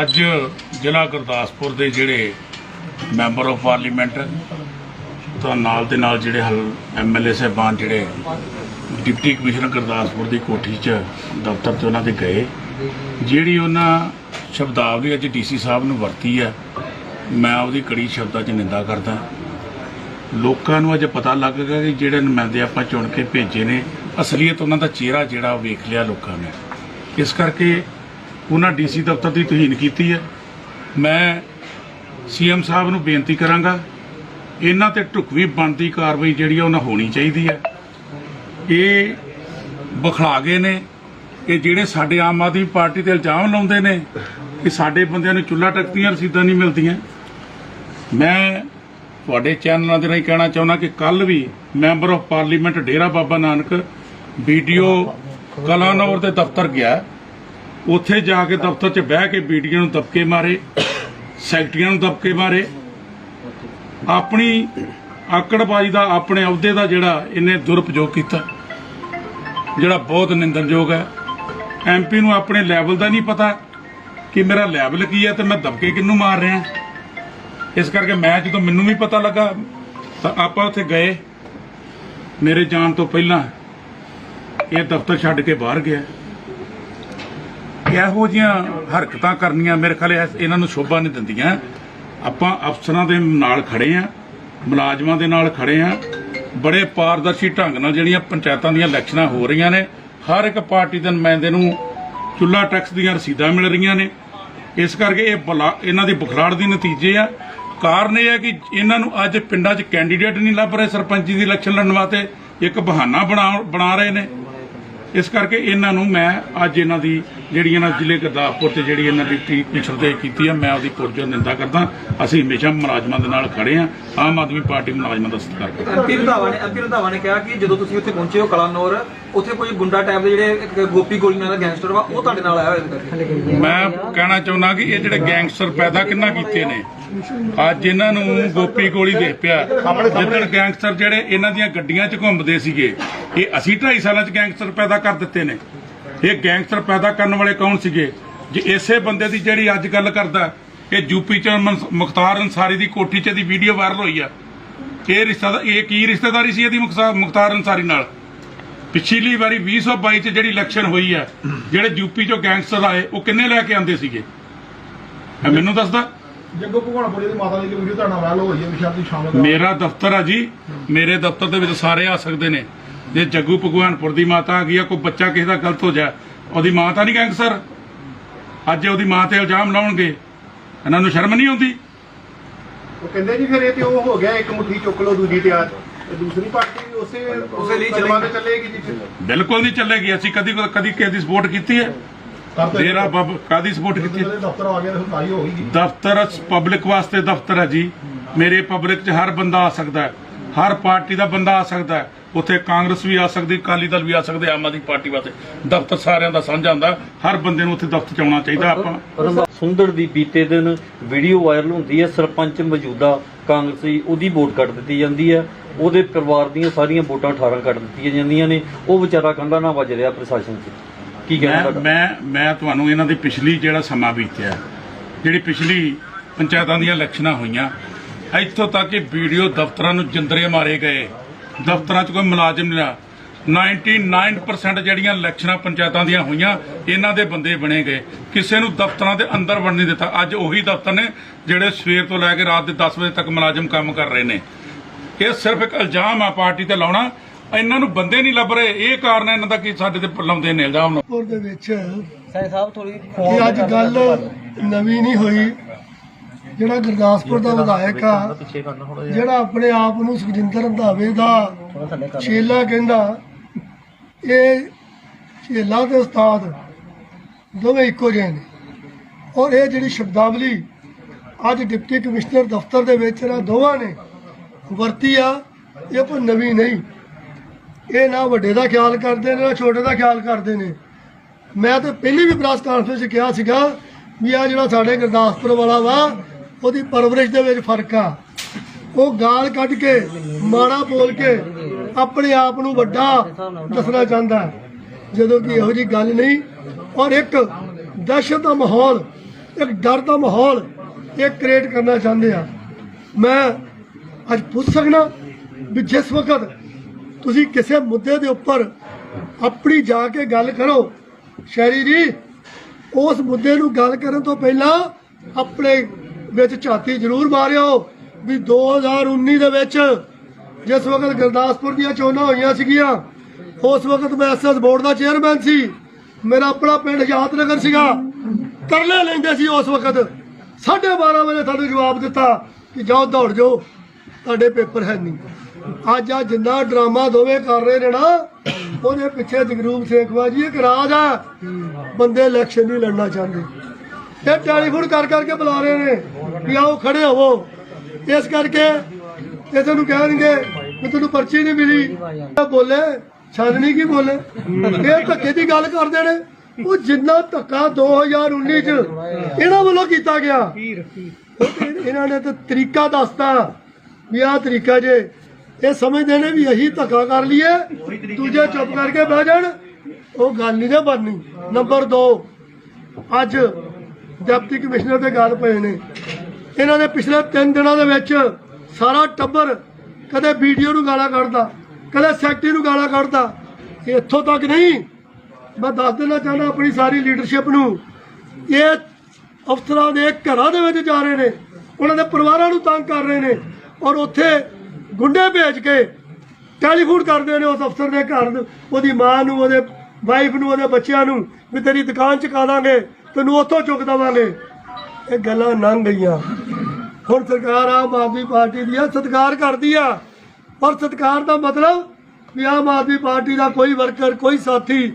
ਅੱਜ ਜ਼ਿਲ੍ਹਾ ਗੁਰਦਾਸਪੁਰ ਦੇ ਜਿਹੜੇ ਮੈਂਬਰ ਆਫ ਪਾਰਲੀਮੈਂਟ ਤਾਂ ਨਾਲ ਦੇ ਨਾਲ ਜਿਹੜੇ ਹਲ ਐਮਐਲਏ ਸਾਹਿਬਾਨ ਜਿਹੜੇ ਡਿਪਟੀ ਕਮਿਸ਼ਨਰ ਗੁਰਦਾਸਪੁਰ ਦੀ ਕੋਠੀ 'ਚ ਦਫ਼ਤਰ 'ਚ ਉਹਨਾਂ ਦੇ ਗਏ। ਜਿਹੜੀ ਉਹਨਾਂ ਸ਼ਬਦਾਵਲੀ ਅੱਜ ਡੀਸੀ ਸਾਹਿਬ ਨੂੰ ਵਰਤੀ ਹੈ, ਮੈਂ ਉਹਦੀ ਕੜੀ ਸ਼ਬਦਾਂ 'ਚ ਨਿੰਦਾ ਕਰਦਾ। ਲੋਕਾਂ ਨੂੰ ਅੱਜ ਪਤਾ ਲੱਗ ਗਿਆ ਕਿ ਜਿਹੜੇ ਨੁਮਾਇੰਦੇ ਆਪਾਂ ਚੁਣ ਕੇ ਭੇਜੇ ਨੇ, ਅਸਲੀਅਤ ਉਹਨਾਂ ਦਾ ਚਿਹਰਾ ਜਿਹੜਾ ਉਹ ਵੇਖ ਲਿਆ ਲੋਕਾਂ ਨੇ। ਇਸ ਕਰਕੇ ਉਹਨਾਂ ਡੀਸੀ ਦਫ਼ਤਰ ਦੀ ਤਹੀਨ ਕੀਤੀ ਹੈ। ਮੈਂ ਸੀਐਮ ਸਾਹਿਬ ਨੂੰ ਬੇਨਤੀ ਕਰਾਂਗਾ, ਇਹਨਾਂ ਤੇ ਢੁਕਵੀਂ ਬਣਦੀ ਕਾਰਵਾਈ ਜਿਹੜੀ ਆ, ਉਹਨਾਂ ਹੋਣੀ ਚਾਹੀਦੀ ਹੈ। ਇਹ ਬਖਲਾ ਗਏ ਨੇ ਕਿ ਜਿਹੜੇ ਸਾਡੇ ਆਮ ਆਦਮੀ ਪਾਰਟੀ ਤੇ ਇਲਜ਼ਾਮ ਲਾਉਂਦੇ ਨੇ ਕਿ ਸਾਡੇ ਬੰਦਿਆਂ ਨੂੰ ਚੁੱਲ੍ਹਾ ਟੱਕਦੀਆਂ ਰਸੀਦਾਂ ਨਹੀਂ ਮਿਲਦੀਆਂ। ਮੈਂ ਤੁਹਾਡੇ ਚੈਨਲਾਂ ਦੇ ਰਾਹੀਂ ਕਹਿਣਾ ਚਾਹੁੰਦਾ ਕਿ ਕੱਲ ਵੀ member of parliament Dera Baba Nanak BDO Kalanaur ਦੇ ਦਫ਼ਤਰ ਗਿਆ। ਉੱਥੇ ਜਾ ਕੇ ਦਫ਼ਤਰ 'ਚ ਬਹਿ ਕੇ ਵੀਡੀਓ ਨੂੰ ਦਬਕੇ ਮਾਰੇ, ਸੈਕਟਰੀਆਂ ਨੂੰ ਦਬਕੇ ਮਾਰੇ। ਆਪਣੀ ਆਕੜਬਾਜ਼ੀ ਦਾ, ਆਪਣੇ ਅਹੁਦੇ ਦਾ ਜਿਹੜਾ ਇਹਨੇ ਦੁਰਪਯੋਗ ਕੀਤਾ, ਜਿਹੜਾ ਬਹੁਤ ਨਿੰਦਣਯੋਗ ਹੈ। ਐਮਪੀ ਨੂੰ ਆਪਣੇ ਲੈਵਲ ਦਾ ਨਹੀਂ ਪਤਾ ਕਿ ਮੇਰਾ ਲੈਵਲ ਕੀ ਹੈ ਤੇ ਮੈਂ ਦਬਕੇ ਕਿਹਨੂੰ ਮਾਰ ਰਿਹਾ। ਇਸ ਕਰਕੇ ਮੈਂ ਜਦੋਂ ਮੈਨੂੰ ਵੀ ਪਤਾ ਲੱਗਾ, ਤਾਂ ਆਪਾਂ ਉੱਥੇ ਗਏ। ਮੇਰੇ ਜਾਣ ਤੋਂ ਪਹਿਲਾਂ ਇਹ ਦਫ਼ਤਰ ਛੱਡ ਕੇ ਬਾਹਰ ਗਿਆ। ਇਹੋ ਜੀਆਂ ਹਰਕਤਾਂ ਕਰਨੀਆਂ ਮੇਰੇ ਖਿਆਲ ਇਹਨਾਂ ਨੂੰ ਸ਼ੋਭਾ ਨਹੀਂ ਦਿੰਦੀਆਂ। ਆਪਾਂ ਅਫਸਰਾਂ ਦੇ ਨਾਲ ਖੜੇ ਆ, ਮੁਲਾਜ਼ਮਾਂ ਦੇ ਨਾਲ ਖੜੇ ਆ। ਬੜੇ ਪਾਰਦਰਸ਼ੀ ਢੰਗ ਨਾਲ ਜਿਹੜੀਆਂ ਪੰਚਾਇਤਾਂ ਦੀਆਂ ਇਲੈਕਸ਼ਨਾਂ ਹੋ ਰਹੀਆਂ ਨੇ, ਹਰ ਇੱਕ ਪਾਰਟੀ ਦੇ ਨੁਮਾਇੰਦੇ ਨੂੰ ਚੁੱਲਾ ਟੈਕਸ ਦੀਆਂ ਰਸੀਦਾਂ ਮਿਲ ਰਹੀਆਂ ਨੇ। ਇਸ ਕਰਕੇ ਇਹ ਬਲਾ ਇਹਨਾਂ ਦੀ ਬੁਖਲਾੜ ਦੇ ਨਤੀਜੇ ਆ। ਕਾਰਨ ਇਹ ਹੈ ਕਿ ਇਹਨਾਂ ਨੂੰ ਅੱਜ ਪਿੰਡਾਂ 'ਚ ਕੈਂਡੀਡੇਟ ਨਹੀਂ ਲੱਭ ਰਹੇ, ਸਰਪੰਚੀ ਦੀ ਇਲੈਕਸ਼ਨ ਲੜਨ ਵਾਸਤੇ। ਇੱਕ ਬਹਾਨਾ ਬਣਾ ਰਹੇ ਨੇ। ਇਸ ਕਰਕੇ ਇਹਨਾਂ ਨੂੰ ਮੈਂ ਅੱਜ ਇਹਨਾਂ ਦੀ ਜਿਹੜੀ ਇਹਨਾਂ ਜ਼ਿਲ੍ਹੇ ਗੁਰਦਾਸਪੁਰ ਤੇ ਜਿਹੜੀ ਇਹਨਾਂ ਦੀ ਟੀ ਪਿਛੜ ਤੇ ਕੀਤੀ ਆ ਮੈਂ ਉਹਦੀ ਪੁਰਜੋਰ ਨਿੰਦਾ ਕਰਦਾ। ਅਸੀਂ ਹਮੇਸ਼ਾ ਮੁਲਾਜ਼ਮਾਂ ਦੇ ਨਾਲ ਖੜੇ ਆ। ਆਮ ਆਦਮੀ ਪਾਰਟੀ ਮੁਲਾਜ਼ਮਾਂ ਦਾ ਸਤਿਕਾਰ ਕਰਦਾ ਐਮਪੀ ਰੰਧਾਵਾ ਨੇ ਐਮਪੀ ਰੰਧਾਵਾ ਨੇ ਕਿਹਾ ਕਿ ਜਦੋਂ ਤੁਸੀਂ ਉੱਥੇ ਪਹੁੰਚੇ ਹੋ ਕਲਾਨੌਰ ਉੱਥੇ ਕੋਈ ਗੁੰਡਾ ਟਾਈਪ ਦੇ ਜਿਹੜੇ ਗੋਪੀ ਗੋਲੀ ਨਾਲ ਦਾ ਗੈਂਗਸਟਰ ਵਾ ਉਹ ਤੁਹਾਡੇ ਨਾਲ ਆਇਆ ਹੋਇਆ ਮੈਂ ਕਹਿਣਾ ਚਾਹੁੰਦਾ ਕਿ ਇਹ ਜਿਹੜੇ ਗੈਂਗਸਟਰ ਪੈਦਾ ਕਿੰਨਾ ਕੀਤੇ ਨੇ? ਅੱਜ ਇਹਨਾਂ ਨੂੰ ਗੋਪੀ ਗੋਲੀ ਦੇ ਪਿਆ। ਜਿੱਦਣ ਗੈਂਗਸਟਰ ਜਿਹੜੇ ਇਹਨਾਂ ਦੀਆਂ ਗੱਡੀਆਂ 'ਚ ਘੁੰਮਦੇ ਸੀਗੇ ਇਹ ਅਸੀਂ 2.5 ਸਾਲਾਂ 'ਚ ਗੈਂਗਸਟਰ ਪੈਦਾ ਕਰ ਦਿੱਤੇ ਨੇ। ਇਹ ਗੈਂਗਸਟਰ ਪੈਦਾ ਕਰਨ ਵਾਲੇ ਕੌਣ ਸੀਗੇ? ਜੇ ਇਸੇ ਬੰਦੇ ਦੀ ਜਿਹੜੀ ਅੱਜ ਗੱਲ ਕਰਦਾ ਇਹ ਯੂਪੀ 'ਚ ਮੁਖਤਾਰ ਅਨਸਾਰੀ ਦੀ ਕੋਠੀ 'ਚ ਦੀ ਵੀਡੀਓ ਵਾਇਰਲ ਹੋਈ ਆ। ਇਹ ਰਿਸ਼ਤਾ ਇਹ ਕੀ ਰਿਸ਼ਤੇਦਾਰੀ ਸੀ ਇਹਦੀ ਮੁਖਤਾ- ਮੁਖਤਾਰ ਅਨਸਾਰੀ ਨਾਲ? ਪਿਛਲੀ ਵਾਰੀ 2022 ਚ ਜਿਹੜੀ ਇਲੈਕਸ਼ਨ ਹੋਈ ਹੈ ਜਿਹੜੇ ਯੂਪੀ ਚੋਂ ਗੈਂਗਸਟਰ ਆਏ ਉਹ ਕਿੰਨੇ ਲੈ ਕੇ ਆਂਦੇ ਸੀਗੇ? ਮੈਨੂੰ ਦੱਸਦਾ। ਜੱਗੋ ਭਗਵਾਨਪੁਰੀ ਦੀ ਮਾਤਾ ਦੀ ਵੀਡੀਓ ਤੁਹਾਡਾ ਵਾਇਰਲ ਹੋਈ ਹੈ ਵਿਸ਼ਾਲ ਦੀ ਸ਼ਾਮਲ। ਮੇਰਾ ਦਫ਼ਤਰ ਆ ਜੀ। ਮੇਰੇ ਦਫ਼ਤਰ ਦੇ ਵਿੱਚ ਸਾਰੇ ਆ ਸਕਦੇ ਨੇ। ਜੇ ਜੱਗੂ ਭਗਵਾਨਪੁਰ ਦੀ ਮਾਤਾ ਆ ਗਈ ਆ ਕੋਈ ਬੱਚਾ ਕਿਸੇ ਦਾ ਗਲਤ ਹੋ ਜਾ ਉਹਦੀ ਮਾਂ ਤਾਂ ਨਹੀਂ ਗੈਂਗਸਟਰ। ਅੱਜ ਉਹਦੀ ਮਾਂ ਤੇ ਇਲਜ਼ਾਮ ਲਾਉਣਗੇ ਇਹਨਾਂ ਨੂੰ ਸ਼ਰਮ ਨਹੀਂ ਆਉਂਦੀ। ਉਹ ਕਹਿੰਦੇ ਜੀ ਫਿਰ ਇਹ ਤੇ ਉਹ ਹੋ ਗਿਆ ਇੱਕ ਮੁੱਠੀ ਚੁੱਕ ਲਓ ਦੂਜੀ ਤੇ ਆ ਤੇ ਦੂਸਰੀ ਪਾਰਟੀ ਉਸੇ ਉਸੇ ਲਈ ਤੇ ਚੱਲੇਗੀ। ਜੀ ਫਿਰ। ਬਿਲਕੁਲ ਨਹੀਂ ਚੱਲੇਗੀ ਅਸੀਂ ਕਦੀ ਕਦੀ ਕਿਸੇ ਦੀ ਸਪੋਰਟ ਕੀਤੀ ਹੈ। ਡੇਰਾ ਬੱਬ ਕਾਦੀ ਸਪੋਰਟ ਕੀਤੀ? ਦਫ਼ਤਰ ਆ ਗਿਆ ਤਾਂ ਸਾਰੀ ਹੋ ਗਈ। ਜੀ ਦਫ਼ਤਰ ਪਬਲਿਕ ਵਾਸਤੇ ਦਫ਼ਤਰ ਹੈ ਜੀ। ਮੇਰੇ ਪਬਲਿਕ 'ਚ ਹਰ ਬੰਦਾ ਆ ਸਕਦਾ ਹੈ। ਹਰ ਪਾਰਟੀ ਦਾ ਬੰਦਾ ਆ ਸਕਦਾ ਹੈ। ਉੱਥੇ ਕਾਂਗਰਸ ਵੀ ਆ ਸਕਦੀ ਅਕਾਲੀ ਦਲ ਵੀ ਆ ਸਕਦੇ ਆਮ ਆਦਮੀ ਪਾਰਟੀ ਵਾਸਤੇ। ਦਫ਼ਤਰ ਸਾਰਿਆਂ ਦਾ ਸਾਂਝਾ ਹੁੰਦਾ ਹਰ ਬੰਦੇ ਨੂੰ ਉੱਥੇ ਦਫ਼ਤਰ 'ਚ ਆਉਣਾ ਚਾਹੀਦਾ ਆਪਾਂ। ਸੁੰਦਰ ਦੀ ਬੀਤੇ ਦਿਨ ਵੀਡੀਓ ਵਾਇਰਲ ਹੁੰਦੀ ਹੈ ਸਰਪੰਚ ਮੌਜੂਦਾ ਕਾਂਗਰਸੀ ਉਹਦੀ ਵੋਟ ਕੱਟ ਦਿੱਤੀ ਜਾਂਦੀ ਹੈ। ਉਹਦੇ ਪਰਿਵਾਰ ਦੀਆਂ ਸਾਰੀਆਂ ਵੋਟਾਂ 18 ਕੱਟ ਦਿੱਤੀਆਂ ਜਾਂਦੀਆਂ ਨੇ। ਉਹ ਵਿਚਾਰਾ ਕੰਧਾ ਨਾ ਵੱਜ ਰਿਹਾ ਪ੍ਰਸ਼ਾਸਨ 'ਚ। ਕੀ ਕਹਿਣਾ ਮੈਂ ਮੈਂ ਤੁਹਾਨੂੰ ਇਹਨਾਂ ਦੀ ਪਿਛਲੀ ਜਿਹੜਾ ਸਮਾਂ ਬੀਤਿਆ ਜਿਹੜੀ ਪਿਛਲੀ ਪੰਚਾਇਤਾਂ ਦੀਆਂ ਇਲੈਕਸ਼ਨਾਂ ਹੋਈਆਂ ਇੱਥੋਂ ਤੱਕ ਕਿ ਵੀਡੀਓ ਦਫ਼ਤਰਾਂ ਨੂੰ ਜਿੰਦਰੇ ਮਾਰੇ ਗਏ। ਦਫ਼ਤਰਾਂ 'ਚ ਕੋਈ ਮੁਲਾਜ਼ਮ ਨਹੀਂ ਰਿਹਾ। 99% ਜਿਹੜੀਆਂ ਇਲੈਕਸ਼ਨਾਂ ਪੰਚਾਇਤਾਂ ਦੀਆਂ ਹੋਈਆਂ ਇਹਨਾਂ ਦੇ ਬੰਦੇ ਬਣੇ ਗਏ। ਕਿਸੇ ਨੂੰ ਦਫ਼ਤਰਾਂ ਦੇ ਅੰਦਰ ਵੜਨ ਨਹੀਂ ਦਿੱਤਾ। ਅੱਜ ਉਹੀ ਦਫ਼ਤਰ ਨੇ ਜਿਹੜੇ ਸਵੇਰ ਤੋਂ ਲੈ ਕੇ ਰਾਤ ਦੇ 10 ਵਜੇ ਤੱਕ ਮੁਲਾਜ਼ਮ ਕੰਮ ਕਰ ਰਹੇ ਨੇ। ਇਹ ਸਿਰਫ ਇੱਕ ਇਲਜ਼ਾਮ ਆ ਪਾਰਟੀ ਤੇ ਲਾਉਣਾ। ਇਹਨਾਂ ਨੂੰ ਬੰਦੇ ਨਹੀਂ ਲੱਭ ਰਹੇ। ਇਹ ਕਾਰਨ ਹੈ ਇਹਨਾਂ ਦਾ ਕਿ ਸਾਡੇ ਤੇ ਲਾਉਂਦੇ ਨੇ ਇਲਜ਼ਾਮ ਨੂੰ ਦੇ ਵਿੱਚ ਸਾਹਿਬ ਥੋੜੀ ਅੱਜ ਗੱਲ ਨਵੀਂ ਨਹੀਂ ਹੋਈ। ਜਿਹੜਾ ਗੁਰਦਾਸਪੁਰ ਦਾ ਵਿਧਾਇਕ ਆ ਜਿਹੜਾ ਆਪਣੇ ਆਪ ਨੂੰ ਸੁਖਜਿੰਦਰ ਰੰਧਾਵੇ ਦਾ ਚੇਲਾ ਕਹਿੰਦਾ ਇਹ ਚੇਲਾ ਤੇ ਉਸਤਾਦ ਦੋਵੇਂ ਇੱਕੋ ਜਿਹੇ ਨੇ। ਔਰ ਇਹ ਜਿਹੜੀ ਸ਼ਬਦਾਵਲੀ ਅੱਜ ਡਿਪਟੀ ਕਮਿਸ਼ਨਰ ਦਫ਼ਤਰ ਦੇ ਵਿੱਚ ਇਹਨਾਂ ਦੋਵਾਂ ਨੇ ਵਰਤੀ ਆ ਇਹ ਕੋਈ ਨਵੀਂ ਨਹੀਂ। ਇਹ ਨਾ ਵੱਡੇ ਦਾ ਖਿਆਲ ਕਰਦੇ ਨੇ ਨਾ ਛੋਟੇ ਦਾ ਖਿਆਲ ਕਰਦੇ ਨੇ। ਮੈਂ ਤਾਂ ਪਹਿਲੀ ਵੀ ਪ੍ਰੈਸ ਕਾਨਫਰੰਸ 'ਚ ਕਿਹਾ ਸੀਗਾ ਵੀ ਆ ਜਿਹੜਾ ਸਾਡੇ ਗੁਰਦਾਸਪੁਰ ਵਾਲਾ ਵਾ ਉਹਦੀ ਪਰਵਰਿਸ਼ ਦੇ ਵਿੱਚ ਫ਼ਰਕ ਆ ਉਹ ਗਾਲ ਕੱਢ ਕੇ, ਮਾੜਾ ਬੋਲ ਕੇ ਆਪਣੇ ਆਪ ਨੂੰ ਵੱਡਾ ਦੱਸਣਾ ਚਾਹੁੰਦਾ ਹੈ। ਜਦੋਂ ਕਿ ਇਹੋ ਜੀ ਗੱਲ ਨਹੀਂ, ਔਰ ਇੱਕ ਦਹਿਸ਼ਤ ਦਾ ਮਾਹੌਲ, ਇੱਕ ਡਰ ਦਾ ਮਾਹੌਲ ਇਹ ਕ੍ਰੀਏਟ ਕਰਨਾ ਚਾਹੁੰਦੇ ਆ ਮੈਂ ਅੱਜ ਪੁੱਛ ਸਕਣਾ ਵੀ ਜਿਸ ਵਕਤ ਤੁਸੀਂ ਕਿਸੇ ਮੁੱਦੇ ਦੇ ਉੱਪਰ ਆਪਣੀ ਜਾ ਕੇ ਗੱਲ ਕਰੋ ਸ਼ਹਿਰੀ ਜੀ, ਉਸ ਮੁੱਦੇ ਨੂੰ ਗੱਲ ਕਰਨ ਤੋਂ ਪਹਿਲਾਂ ਆਪਣੇ ਵਿੱਚ ਝਾਤੀ ਜ਼ਰੂਰ ਮਾਰਿਓ ਵੀ 2019 ਦੇ ਵਿੱਚ ਜਿਸ ਵਕਤ ਗੁਰਦਾਸਪੁਰ ਦੀਆਂ ਚੋਣਾਂ ਹੋਈਆਂ ਸੀਗੀਆਂ, ਉਸ ਵਕਤ ਮੈਂ ਐਸਐਸ ਬੋਰਡ ਦਾ ਚੇਅਰਮੈਨ ਸੀ। ਮੇਰਾ ਆਪਣਾ ਪਿੰਡ ਯਾਦਨਗਰ ਸੀਗਾ। ਤਰਲੇ ਲੈਂਦੇ ਸੀ ਉਸ ਵਕਤ। 12:30 ਵਜੇ ਤੁਹਾਨੂੰ ਜਵਾਬ ਦਿੱਤਾ ਕਿ ਜਾਓ ਦੌੜ ਜਾਓ। ਤੁਹਾਡੇ ਪੇਪਰ ਹੈ ਨਹੀਂ। ਅੱਜ ਆ ਜਿੰਨਾ ਡਰਾਮਾ ਦੋਵੇਂ ਕਰ ਰਹੇ ਨੇ ਨਾ, ਉਹਦੇ ਪਿੱਛੇ ਜਗਰੂਪ ਸੇਖਵਾ ਜੀ ਇੱਕ ਰਾਜ ਆ। ਬੰਦੇ ਇਲੈਕਸ਼ਨ ਨਹੀਂ ਲੜਨਾ ਚਾਹੁੰਦੇ। ਇਹ ਟੈਲੀਫੋਨ ਕਰ ਕਰਕੇ ਬੁਲਾ ਰਹੇ ਨੇ ਵੀ ਆਓ ਖੜੇ ਹੋਵੋ। ਇਸ ਕਰਕੇ ਇਹ ਤੁਹਾਨੂੰ ਕਹਿਣਗੇ ਵੀ ਤੁਹਾਨੂੰ ਪਰਚੀ ਨਹੀਂ ਮਿਲੀ। ਬੋਲੇ, ਛਾਨਣੀ ਕੀ ਬੋਲੇ? ਇਹ ਧੱਕੇ ਦੀ ਗੱਲ ਕਰਦੇ ਨੇ। ਉਹ ਜਿੰਨਾ ਧੱਕਾ 2019 ਚ ਇਹਨਾਂ ਵੱਲੋਂ ਕੀਤਾ ਗਿਆ। ਇਹਨਾਂ ਨੇ ਤਾਂ ਤਰੀਕਾ ਦੱਸਤਾ ਵੀ ਆਹ ਤਰੀਕਾ ਜੇ। ਇਹ ਸਮਝਦੇ ਨੇ ਵੀ ਅਸੀਂ ਧੱਕਾ ਕਰ ਲਈਏ, ਦੂਜੇ ਚੁੱਪ ਕਰਕੇ ਬਹਿ ਜਾਣ। ਉਹ ਗੱਲ ਨਹੀਂ ਨੇ ਬਣਨੀ। ਨੰਬਰ 2 ਅੱਜ ਡਿਪਟੀ ਕਮਿਸ਼ਨਰ ਦੇ ਗੱਲ ਪਏ ਨੇ। ਇਹਨਾਂ ਨੇ ਪਿਛਲੇ 3 ਦਿਨਾਂ ਦੇ ਵਿੱਚ ਸਾਰਾ ਟੱਬਰ ਕਦੇ ਵੀਡੀਓ ਨੂੰ ਗਾਲਾਂ ਕੱਢਦਾ, ਕਦੇ ਸੈਕਟਰੀ ਨੂੰ ਗਾਲਾਂ ਕੱਢਦਾ। ਇੱਥੋਂ ਤੱਕ ਨਹੀਂ, ਮੈਂ ਦੱਸ ਦੇਣਾ ਚਾਹੁੰਦਾ ਆਪਣੀ ਸਾਰੀ ਲੀਡਰਸ਼ਿਪ ਨੂੰ, ਇਹ ਅਫਸਰਾਂ ਦੇ ਘਰਾਂ ਦੇ ਵਿੱਚ ਜਾ ਰਹੇ ਨੇ, ਉਹਨਾਂ ਦੇ ਪਰਿਵਾਰਾਂ ਨੂੰ ਤੰਗ ਕਰ ਰਹੇ ਨੇ ਔਰ ਉੱਥੇ ਗੁੰਡੇ ਭੇਜ ਕੇ ਟੈਲੀਫੋਨ ਕਰਦੇ ਨੇ ਉਸ ਅਫਸਰ ਦੇ ਘਰ ਉਹਦੀ ਮਾਂ ਨੂੰ, ਉਹਦੇ ਵਾਈਫ ਨੂੰ, ਉਹਦੇ ਬੱਚਿਆਂ ਨੂੰ ਵੀ ਤੇਰੀ ਦੁਕਾਨ ਚੁਕਾ ਦਾਂਗੇ। ਤੈਨੂੰ ਉੱਥੋਂ ਚੁੱਕ ਦੇਵਾਂਗੇ। ਇਹ ਗੱਲਾਂ ਲੰਘ ਗਈਆਂ। ਹੁਣ ਸਰਕਾਰ ਆਮ ਆਦਮੀ ਪਾਰਟੀ ਦੀ ਆ, ਸਤਿਕਾਰ ਕਰਦੀ ਆ। ਪਰ ਸਤਿਕਾਰ ਦਾ ਮਤਲਬ ਵੀ ਆਮ ਆਦਮੀ ਪਾਰਟੀ ਦਾ ਕੋਈ ਵਰਕਰ, ਕੋਈ ਸਾਥੀ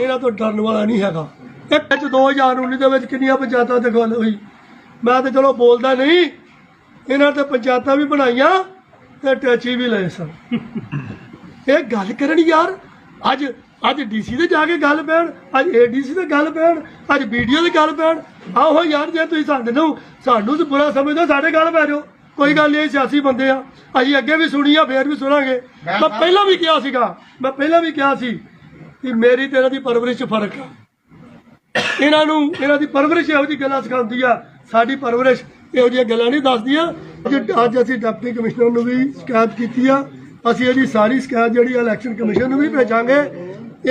ਇਹਨਾਂ ਤੋਂ ਡਰਨ ਵਾਲਾ ਨਹੀਂ ਹੈਗਾ। ਇਹ ਵਿੱਚ 2019 ਦੇ ਵਿੱਚ ਕਿੰਨੀਆਂ ਪੰਚਾਇਤਾਂ ਤੇ ਗੱਲ ਹੋਈ। ਮੈਂ ਤਾਂ ਚਲੋ ਬੋਲਦਾ ਨਹੀਂ, ਇਹਨਾਂ ਤੇ ਪੰਚਾਇਤਾਂ ਵੀ ਬਣਾਈਆਂ ਤੇ ਟੈਚੀ ਵੀ ਲਏ ਸਨ। ਇਹ ਗੱਲ ਕਰਨ ਯਾਰ, ਅੱਜ ਅੱਜ ਡੀਸੀ ਦੇ ਜਾ ਕੇ ਗੱਲ ਪੈਣ ਅੱਜ ਏਡੀਸੀ ਤੇ ਗੱਲ ਪੈਣ ਅੱਜ ਵੀਡੀਓ ਤੇ ਗੱਲ ਪੈਣ। ਆਹੋ ਯਾਰ ਜੇ ਤੁਸੀਂ ਸਾਡੇ ਨੂੰ ਸਾਨੂੰ ਤੇ ਬੁਰਾ ਸਮਝਦੇ ਸਾਡੇ ਗੱਲ ਪੈ ਜਾਓ। ਕੋਈ ਗੱਲ ਨਹੀਂ ਸਿਆਸੀ ਬੰਦੇ ਆ। ਅਸੀਂ ਅੱਗੇ ਵੀ ਸੁਣੀ ਆ ਫੇਰ ਵੀ ਸੁਣਾਂਗੇ। ਮੈਂ ਪਹਿਲਾਂ ਵੀ ਕਿਹਾ ਸੀਗਾ ਮੈਂ ਪਹਿਲਾਂ ਵੀ ਕਿਹਾ ਸੀ ਕਿ ਮੇਰੀ ਤੇ ਇਹਨਾਂ ਦੀ ਪਰਵਰਿਸ਼ 'ਚ ਫ਼ਰਕ ਆ। ਇਹਨਾਂ ਨੂੰ ਇਹਨਾਂ ਦੀ ਪਰਵਰਿਸ਼ ਇਹੋ ਜਿਹੀ ਗੱਲਾਂ ਸਿਖਾਉਂਦੀ ਆ। ਸਾਡੀ ਪਰਵਰਿਸ਼ ਇਹੋ ਜਿਹੀਆਂ ਗੱਲਾਂ ਨਹੀਂ ਦੱਸਦੀਆਂ। ਅੱਜ ਅਸੀਂ ਡਿਪਟੀ ਕਮਿਸ਼ਨਰ ਨੂੰ ਵੀ ਸ਼ਿਕਾਇਤ ਕੀਤੀ ਆ। ਅਸੀਂ ਇਹਦੀ ਸਾਰੀ ਸ਼ਿਕਾਇਤ ਜਿਹੜੀ ਇਲੈਕਸ਼ਨ ਕਮਿਸ਼ਨ ਨੂੰ ਵੀ ਭੇਜਾਂਗੇ।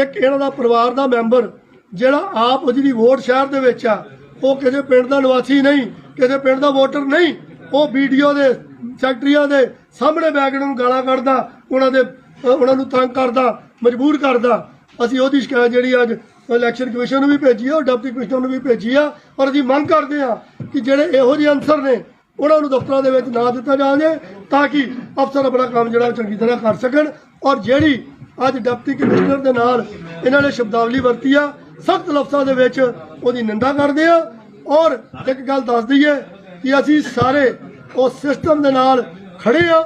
ਇੱਕ ਇਹਨਾਂ ਦਾ ਪਰਿਵਾਰ ਦਾ ਮੈਂਬਰ ਜਿਹੜਾ ਆਪ ਜਿਹਦੀ ਵੋਟ ਸ਼ਹਿਰ ਦੇ ਵਿੱਚ ਆ, ਉਹ ਕਿਸੇ ਪਿੰਡ ਦਾ ਨਿਵਾਸੀ ਨਹੀਂ, ਕਿਸੇ ਪਿੰਡ ਦਾ ਵੋਟਰ ਨਹੀਂ, ਉਹ ਵੀਡੀਓ ਦੇ ਸੈਕਟਰੀਆਂ ਦੇ ਸਾਹਮਣੇ ਬੈਗ ਨੂੰ ਗਾਲਾਂ ਕੱਢਦਾ, ਉਹਨਾਂ ਦੇ, ਉਹਨਾਂ ਨੂੰ ਤੰਗ ਕਰਦਾ, ਮਜਬੂਰ ਕਰਦਾ। ਅਸੀਂ ਉਹਦੀ ਸ਼ਿਕਾਇਤ ਜਿਹੜੀ ਅੱਜ ਇਲੈਕਸ਼ਨ ਕਮਿਸ਼ਨ ਨੂੰ ਵੀ ਭੇਜੀ ਆ ਔਰ ਡਿਪਟੀ ਕਮਿਸ਼ਨਰ ਨੂੰ ਵੀ ਭੇਜੀ ਆ, ਔਰ ਅਸੀਂ ਮੰਗ ਕਰਦੇ ਆ ਕਿ ਜਿਹੜੇ ਇਹੋ ਜਿਹੇ ਅਨਸਰ ਨੇ ਉਹਨਾਂ ਨੂੰ ਦਫ਼ਤਰਾਂ ਦੇ ਵਿੱਚ ਨਾ ਦਿੱਤਾ ਜਾਵੇ ਤਾਂ ਕਿ ਅਫਸਰ ਆਪਣਾ ਕੰਮ ਜਿਹੜਾ ਚੰਗੀ ਤਰ੍ਹਾਂ ਕਰ ਸਕਣ ਔਰ ਜਿਹੜੀ ਅੱਜ ਡਿਪਟੀ ਕਮਿਸ਼ਨਰ ਦੇ ਨਾਲ ਇਹਨਾਂ ਨੇ ਸ਼ਬਦਾਵਲੀ ਵਰਤੀ ਆ, ਸਖਤ ਲਫ਼ਜ਼ਾਂ ਦੇ ਵਿੱਚ ਉਹਦੀ ਨਿੰਦਾ ਕਰਦੇ ਆ ਔਰ ਇੱਕ ਗੱਲ ਦੱਸ ਦਈਏ ਕਿ ਅਸੀਂ ਸਾਰੇ ਉਸ ਸਿਸਟਮ ਦੇ ਨਾਲ ਖੜੇ ਆ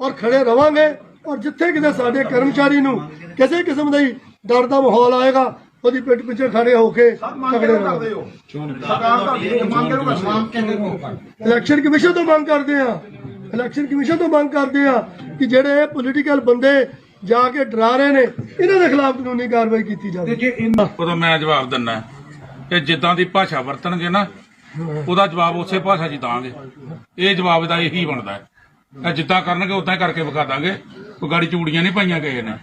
ਔਰ ਖੜੇ ਰਵਾਂਗੇ ਔਰ ਜਿੱਥੇ ਕਿਤੇ ਸਾਡੇ ਕਰਮਚਾਰੀ ਨੂੰ ਕਿਸੇ ਕਿਸਮ ਦਾ ਡਰ ਦਾ ਮਾਹੌਲ ਆਏਗਾ ਉਹਦੀ ਪਿੱਠ ਪਿੱਛੇ ਖੜੇ ਹੋ ਕੇ ਤਗੜੇ ਰਹਾਂਗੇ ਇਲੈਕਸ਼ਨ ਕਮਿਸ਼ਨ ਤੋਂ ਮੰਗ ਕਰਦੇ ਆ ਇਲੈਕਸ਼ਨ ਕਮਿਸ਼ਨ ਤੋਂ ਮੰਗ ਕਰਦੇ ਆ ਕਿ ਜਿਹੜੇ ਪੋਲੀਟੀਕਲ ਬੰਦੇ ਜਾ ਕੇ ਡਰਾ ਰਹੇ ਨੇ ਇਹਨਾਂ ਦੇ ਖਿਲਾਫ ਕਾਨੂੰਨੀ ਕਾਰਵਾਈ ਕੀਤੀ ਜਾਵੇ। ਉਹਦਾ ਮੈਂ ਜਵਾਬ ਦਿੰਦਾ ਇਹ ਜਿੱਦਾਂ ਦੀ ਭਾਸ਼ਾ ਵਰਤਣਗੇ ਨਾ ਉਹਦਾ ਜਵਾਬ ਉਸੇ ਭਾਸ਼ਾ 'ਚ ਹੀ ਦਾਂਗੇ। ਇਹ ਜਵਾਬ ਦਾ ਇਹੀ ਬਣਦਾ ਹੈ। ਇਹ ਜਿੱਦਾਂ ਕਰਨਗੇ ਉਦਾਂ ਹੀ ਕਰਕੇ ਵਿਖਾ ਦਾਂਗੇ। ਕੋਈ ਗਾੜੀ ਚੂੜੀਆਂ ਨਹੀਂ ਪਾਈਆਂ ਗਏ ਨੇ।